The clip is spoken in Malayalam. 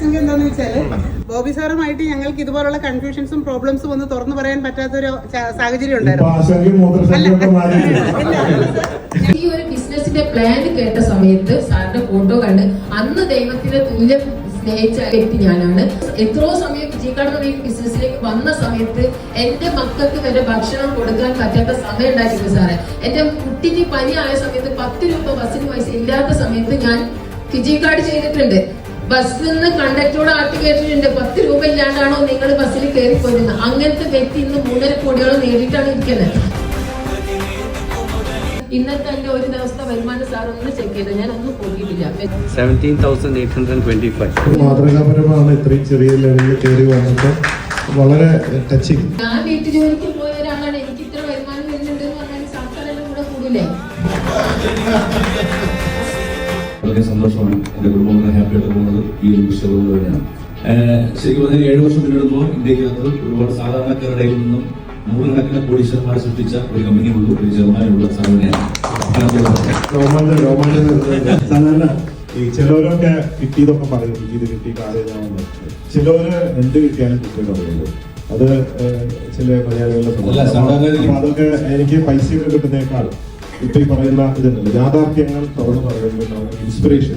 ചോദ്യം എന്താന്ന് വെച്ചാൽ ബോബി സാറുമായിട്ട് ഞങ്ങൾക്ക് ഇതുപോലുള്ള കൺഫ്യൂഷൻസും പ്രോബ്ലംസും ഒന്ന് തുറന്നു പറയാൻ പറ്റാത്തൊരു സാഹചര്യം ഉണ്ടായിരുന്നു. ഈ ഒരു ബിസിനസിന്റെ പ്ലാൻ കേട്ട സമയത്ത് സാറിന്റെ ഫോട്ടോ കണ്ട് അന്ന് ദൈവത്തിന്റെ തുല്യം സ്നേഹിച്ച വ്യക്തി ഞാനാണ്. എത്രയോ സമയം വിജയക്കാട് ഈ ബിസിനസ്സിലേക്ക് വന്ന സമയത്ത് എന്റെ മക്കൾക്ക് വരെ ഭക്ഷണം കൊടുക്കാൻ പറ്റാത്ത സമയം ഉണ്ടായിരുന്നു സാറേ. എന്റെ കുട്ടിക്ക് പനി ആയ സമയത്ത് പത്ത് രൂപ ബസ്സിന് പൈസ ഇല്ലാത്ത സമയത്ത് ഞാൻ വിജയക്കാട് ചെയ്തിട്ടുണ്ട്. ബസ്സിൽ നിന്ന് കണ്ടക്ടറോട് ആട്ടി കേട്ടിട്ടുണ്ട് പത്ത് രൂപ ഇല്ലാണ്ടാണോ നിങ്ങൾ ബസ്സിൽ കയറി പോയിരുന്നത്? അങ്ങനത്തെ വ്യക്തി ഇന്ന് മൂന്നര കോടിയോളം നേടിയിട്ടാണ് ഇരിക്കുന്നത്. ഇന്നത്തെ എന്റെ ഒരു ദിവസത്തെ വരുമാനം സാർ ഒന്ന് ചെക്ക് ചെയ്ത്? ഞാൻ അന്ന് പോയിട്ടില്ല 17,825. മാതൃകാപരമാണ്. ഇത്രയും ചെറിയ ലെവലിൽ കയറി വന്നിട്ട് വളരെ ടച്ചിങ് ഞാൻ വീട്ടു ജോലിക്ക് പോയ ഒരാളാണ് എനിക്ക് ഇത്ര വരുമാനം വരുന്നുണ്ട് എന്ന് പറഞ്ഞാൽ സർക്കാരെല്ലാം കൂടെ കൂടില്ലേ വളരെ സന്തോഷമാണ് എന്റെ കുടുംബം വളരെ ഹാപ്പി ആയിട്ട് പോകുന്നത്. ഈ ഒരു പുസ്തകം തന്നെയാണ്. ശരിക്കും പറഞ്ഞാൽ ഏഴ് വർഷം പിന്നിടുമ്പോൾ ഇന്ത്യക്കകത്ത് ഒരുപാട് സാധാരണക്കാരുടെ നിന്നും നൂറുകണക്കിന് കോടീശ്വരന്മാരെ സൃഷ്ടിച്ച ഒരു കമ്പനി ഉള്ളു. ഒരു ചെറുമാനുള്ള സംഘടനയാണ് സാധാരണ ഈ ചിലവരൊക്കെ കിട്ടിയതൊക്കെ പറയും. ഇത് കിട്ടി കാലേജാണെന്ന് ചിലവര് എന്ത് കിട്ടിയാലും കിട്ടിയെന്ന് പറയുള്ളൂ അത് ചില മലയാളികളുടെ അതൊക്കെ എനിക്ക് പൈസയൊക്കെ കിട്ടുന്നേക്കാൾ ഇപ്പൊ ഈ പറയുന്ന ഇതുണ്ടല്ലോ. യാഥാർത്ഥ്യങ്ങൾ തുറന്നു പറയുന്നത് ഇൻസ്പിറേഷൻ